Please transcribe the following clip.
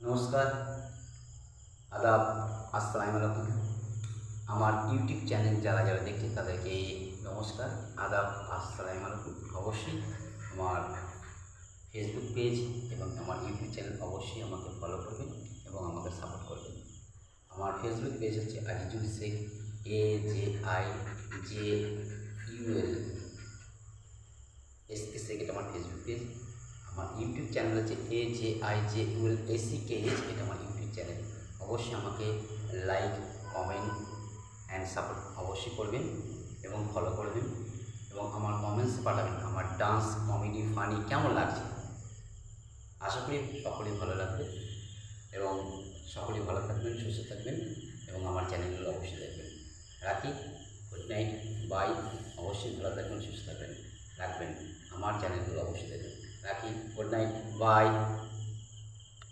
নমস্কার, আদাব, আসসালামু আলাইকুম। আমার ইউটিউব চ্যানেল যারা যারা দেখছে তাদেরকে নমস্কার, আদাব, আসসালামু আলাইকুম। অবশ্যই আমার ফেসবুক পেজ এবং আমার ইউটিউব চ্যানেল অবশ্যই আমাকে ফলো করবেন এবং আমাকে সাপোর্ট করবেন। আমার ফেসবুক পেজ হচ্ছে Azizul Sheikh A J I J U L S K Sheikh এটা আমার ফেসবুক পেজ আমার ইউটিউব চ্যানেল হচ্ছে A J I J U L A C K H এটা আমার ইউটিউব চ্যানেল অবশ্যই আমাকে লাইক কমেন্ট অ্যান্ড সাপোর্ট অবশ্যই করবেন এবং ফলো করবেন এবং আমার কমেন্টস পাঠাবেন। আমার ডান্স কমেডি ফানি কেমন লাগছে? আশা করি সকলেই ভালো লাগবে এবং সকলেই ভালো থাকবেন, সুস্থ থাকবেন এবং আমার চ্যানেলগুলো অবশ্যই দেখবেন। রাখি গুড নাইট বাই অবশ্যই ভালো থাকবেন, সুস্থ থাকবেন, রাখবেন। আমার চ্যানেলগুলো অবশ্যই দেখবেন। Bye.